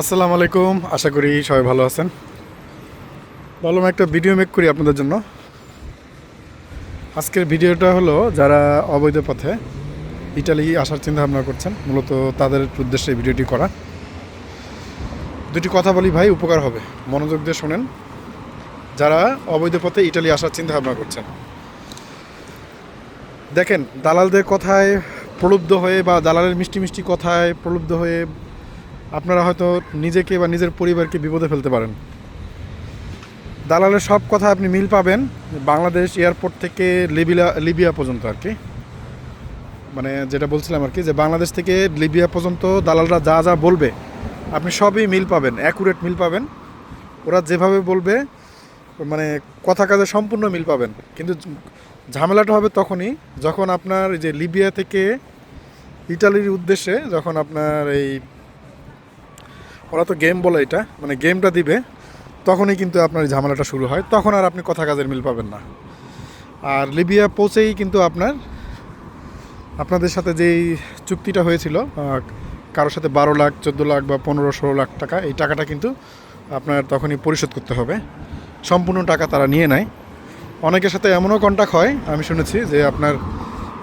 আসসালামু আলাইকুম। আশা করি সবাই ভালো আছেন। ভাবলাম একটা ভিডিও মেক করি আপনাদের জন্য। আজকের ভিডিওটা হলো যারা অবৈধ পথে ইটালি আসার চিন্তা ভাবনা করছেন, মূলত তাদের উদ্দেশ্যে ভিডিওটি করা। দুটি কথা বলি ভাই, উপকার হবে। মনোযোগ দিয়ে শোনেন। যারা অবৈধ পথে ইটালি আসার চিন্তা ভাবনা করছেন, দেখেন, দালালদের কথায় প্রলুব্ধ হয়ে বা দালালের মিষ্টি মিষ্টি কথায় প্রলুব্ধ হয়ে আপনারা হয়তো নিজেকে বা নিজের পরিবারকে বিপদে ফেলতে পারেন। দালালের সব কথা আপনি মিল পাবেন বাংলাদেশ এয়ারপোর্ট থেকে লিবিয়া লিবিয়া পর্যন্ত আর কি। মানে যেটা বলছিলাম আর কি, যে বাংলাদেশ থেকে লিবিয়া পর্যন্ত দালালরা যা যা বলবে, আপনি সবই মিল পাবেন অ্যাকুরেট মিল পাবেন। ওরা যেভাবে বলবে মানে কথা কাজে সম্পূর্ণ মিল পাবেন। কিন্তু ঝামেলাটা হবে তখনই যখন আপনার এই যে লিবিয়া থেকে ইটালির উদ্দেশ্যে, যখন আপনার এই ওরা তো গেম বলে এটা মানে গেমটা দিবে, তখনই কিন্তু আপনার ঝামেলাটা শুরু হয়, তখন আর আপনি কথা কাজের মিল পাবেন না। আর লিবিয়া পৌঁছেই কিন্তু আপনার, আপনাদের সাথে যেই চুক্তিটা হয়েছিল কারোর সাথে বারো লাখ, চোদ্দ লাখ বা পনেরো, ষোলো লাখ টাকা, এই টাকাটা কিন্তু আপনার তখনই পরিশোধ করতে হবে। সম্পূর্ণ টাকা তারা নিয়ে নেয়। অনেকের সাথে এমনও কন্ট্যাক্ট হয়, আমি শুনেছি, যে আপনার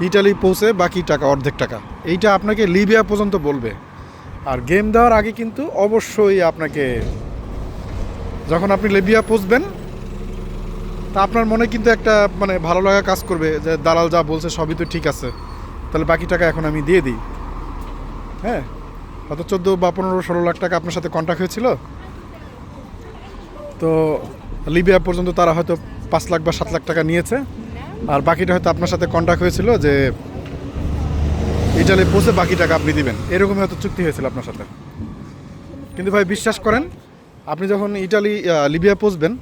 ইটালি পৌঁছে বাকি টাকা, অর্ধেক টাকা। এইটা আপনাকে লিবিয়া পর্যন্ত বলবে। আর গেম দেওয়ার আগে কিন্তু অবশ্যই আপনাকে যখন আপনি লিবিয়া পৌঁছবেন তা আপনার মনে কিন্তু একটা মানে ভালো লাগা কাজ করবে যে দালাল যা বলছে সবই তো ঠিক আছে। তাহলে বাকি টাকা এখন আমি দিয়ে দিই। হ্যাঁ? হয়তো চোদ্দ বা পনেরো, ষোলো লাখ টাকা আপনার সাথে কন্ট্যাক্ট হয়েছিল? তো লিবিয়া পর্যন্ত তারা হয়তো পাঁচ লাখ বা সাত লাখ টাকা নিয়েছে। আর বাকিটা হয়তো আপনার সাথে কন্ট্যাক্ট হয়েছিল যে ইটালি পৌঁছে বাকি টাকা আপনি দিবেন। এরকমই হয়তো চুক্তি হয়েছিল আপনার সাথে। কিন্তু ভাই, বিশ্বাস করেন, আপনি যখন ইটালি লিবিয়া পৌঁছবেন,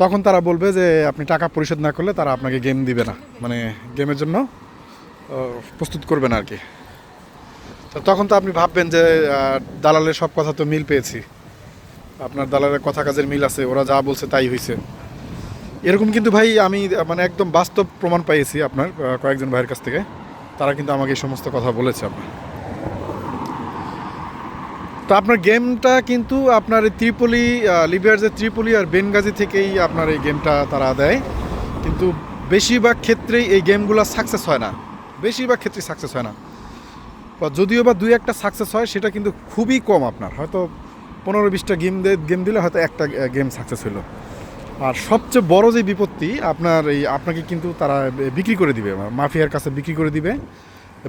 তখন তারা বলবে যে আপনি টাকা পরিশোধ না করলে তারা আপনাকে গেম দিবে না। মানে গেমের জন্য প্রস্তুত করবে না আর কি তো তখন তো আপনি ভাববেন যে দালালের সব কথা তো মিল পেয়েছি। আপনার দালালের কথা কাজের মিল আছে, ওরা যা বলছে তাই হয়েছে এরকম কিন্তু ভাই, আমি মানে একদম বাস্তব প্রমাণ পাইয়েছি আপনার কয়েকজন ভাইয়ের কাছ থেকে। তারা কিন্তু আমাকে এই সমস্ত কথা বলেছে আপনার তো আপনার গেমটা কিন্তু আপনার ত্রিপলি লিবিয়ার যে ত্রিপলি আর বেনগাজি থেকেই আপনার এই গেমটা তারা দেয়। কিন্তু বেশিরভাগ ক্ষেত্রেই এই গেমগুলো সাকসেস হয় না। বেশিরভাগ ক্ষেত্রেই সাকসেস হয় না। বা যদিও বা দুই একটা সাকসেস হয়, সেটা কিন্তু খুবই কম আপনার। হয়তো পনেরো বিশটা গেম গেম দিলে হয়তো একটা গেম সাকসেস হলো। আর সবচেয়ে বড় যে বিপত্তি, আপনার এই আপনাকে কিন্তু তারা বিক্রি করে দিবে মাফিয়ার কাছে বিক্রি করে দিবে।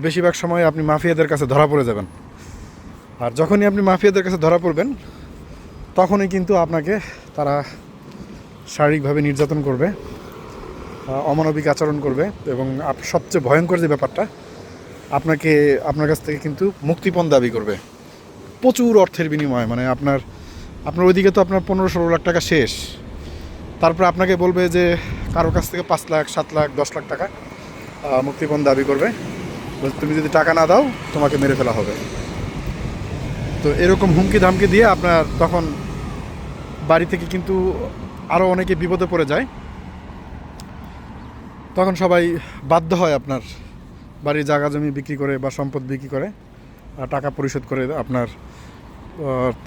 বেশিরভাগ সময় আপনি মাফিয়াদের কাছে ধরা পড়ে যাবেন। আর যখনই আপনি মাফিয়াদের কাছে ধরা পড়বেন, তখনই কিন্তু আপনাকে তারা শারীরিকভাবে নির্যাতন করবে অমানবিক আচরণ করবে এবং সবচেয়ে ভয়ঙ্কর যে ব্যাপারটা, আপনাকে, আপনার কাছ থেকে কিন্তু মুক্তিপণ দাবি করবে। প্রচুর অর্থের বিনিময়ে মানে আপনার আপনার ওইদিকে তো আপনার পনেরো ষোলো লাখ টাকা শেষ। তারপর আপনাকে বলবে যে কারও কাছ থেকে পাঁচ লাখ, সাত লাখ, দশ লাখ টাকা মুক্তিপণ দাবি করবে। তুমি যদি টাকা না দাও, তোমাকে মেরে ফেলা হবে। তো এরকম হুমকি ধামকি দিয়ে আপনার তখন বাড়ি থেকে কিন্তু আরও অনেকে বিপদে পড়ে যায়। তখন সবাই বাধ্য হয় আপনার বাড়ির জায়গা জমি বিক্রি করে বা সম্পদ বিক্রি করে টাকা পরিশোধ করে আপনার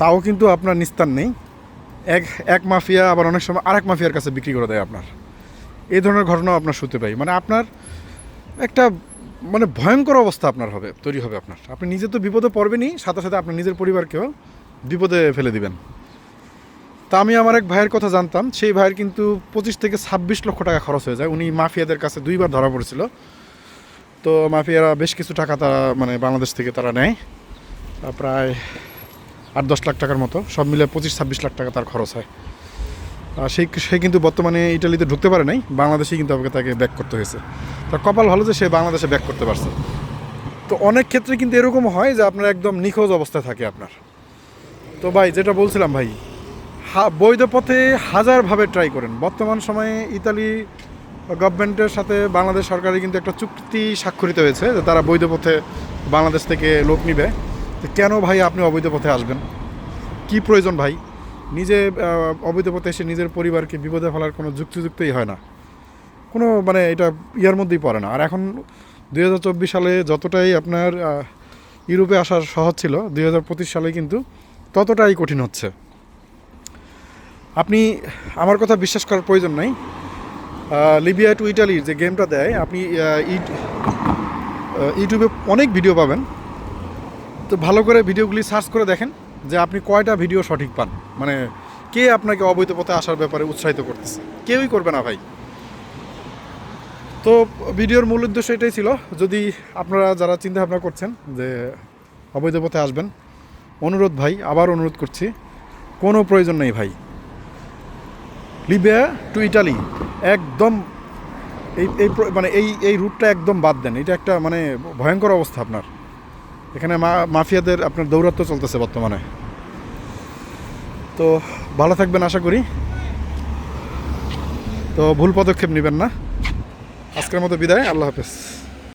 তাও কিন্তু আপনার নিস্তার নেই। এক এক মাফিয়া আবার অনেক সময় আরেক মাফিয়ার কাছে বিক্রি করে দেয় আপনার। এই ধরনের ঘটনাও আপনার শুনতে পাই। মানে আপনার একটা মানে ভয়ঙ্কর অবস্থা আপনার হবে, তৈরি হবে আপনার। আপনি নিজে তো বিপদে পড়বেনই, সাথে সাথে আপনার নিজের পরিবারকেও বিপদে ফেলে দিবেন। তা আমি আমার এক ভাইয়ের কথা জানতাম, সেই ভাইয়ের কিন্তু পঁচিশ থেকে ছাব্বিশ লক্ষ টাকা খরচ হয়ে যায়। উনি মাফিয়াদের কাছে দুইবার ধরা পড়েছিল। তো মাফিয়ারা বেশ কিছু টাকা তারা মানে বাংলাদেশ থেকে তারা নেয়। প্রায় আট দশ লাখ টাকার মতো। সব মিলে পঁচিশ ছাব্বিশ লাখ টাকা তার খরচ হয়। আর সেই সে কিন্তু বর্তমানে ইটালিতে ঢুকতে পারে নাই, বাংলাদেশেই কিন্তু আমাকে তাকে ব্যাক করতে হয়েছে। তার কপাল ভালো যে সে বাংলাদেশে ব্যাক করতে পারছে। তো অনেক ক্ষেত্রে কিন্তু এরকম হয় যে আপনার একদম নিখোঁজ অবস্থায় থাকে আপনার। তো ভাই, যেটা বলছিলাম ভাই, হা- বৈধ পথে হাজারভাবে ট্রাই করেন। বর্তমান সময়ে ইতালি গভর্নমেন্টের সাথে বাংলাদেশ সরকারের কিন্তু একটা চুক্তি স্বাক্ষরিত হয়েছে যে তারা বৈধ পথে বাংলাদেশ থেকে লোক নিবে। কেন ভাই আপনি অবৈধ পথে আসবেন? কি প্রয়োজন ভাই? নিজে অবৈধ পথে এসে নিজের পরিবারকে বিপদে ফেলার কোনো যুক্তিযুক্তই হয় না। কোনো মানে এটা ইয়ার মধ্যেই পড়ে না। আর এখন দু হাজার চব্বিশ সালে যতটাই আপনার ইউরোপে আসার সহজ ছিল, দুই সালে কিন্তু ততটাই কঠিন হচ্ছে। আপনি, আমার কথা বিশ্বাস করার প্রয়োজন নাই। লিবিয়া টু ইটালির যে গেমটা দেয়, আপনি ইউটিউবে অনেক ভিডিও পাবেন। তো ভালো করে ভিডিওগুলি সার্চ করে দেখেন যে আপনি কয়টা ভিডিও সঠিক পান। মানে কে আপনাকে অবৈধ পথে আসার ব্যাপারে উৎসাহিত করতেছে? কেউই করবে না ভাই। তো ভিডিওর মূল উদ্দেশ্য এটাই ছিল, যদি আপনারা যারা চিন্তা ভাবনা করছেন যে অবৈধ পথে আসবেন, অনুরোধ ভাই, আবার অনুরোধ করছি, কোনো প্রয়োজন নেই ভাই। লিবিয়া টু ইটালি, একদম এই এই মানে এই এই রুটটা একদম বাদ দেন। এটা একটা মানে ভয়ঙ্কর অবস্থা আপনার। এখানে মা মাফিয়াদের আপনার দৌরাত্ম চলতেছে বর্তমানে। তো ভালো থাকবেন আশা করি। তো ভুল পদক্ষেপ নেবেন না। আজকের মতো বিদায়, আল্লাহ হাফেজ।